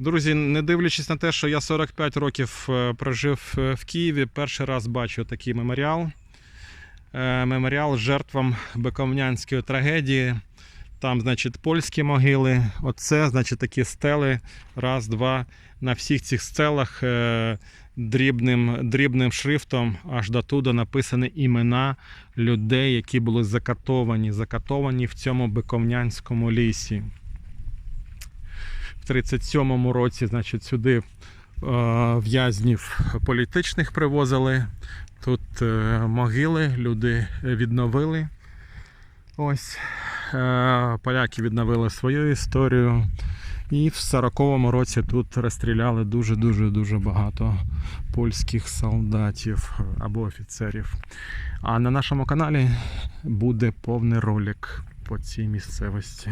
Друзі, не дивлячись на те, що я 45 років е, прожив е, в Києві, перший раз бачу такий меморіал. Е, Меморіал жертвам Бековнянської трагедії. Там, значить, польські могили. Оце, значить, такі стели. Раз, два. На всіх цих стелах дрібним, дрібним шрифтом аж до туди написані імена людей, які були закатовані, закатовані в цьому Бековнянському лісі. В 37-му році, значить, сюди е, в'язнів політичних привозили. Тут е, могили, люди відновили. Ось е, поляки відновили свою історію. І в 40-му році тут розстріляли дуже-дуже дуже багато польських солдатів або офіцерів. А на нашому каналі буде повний ролик по цій місцевості.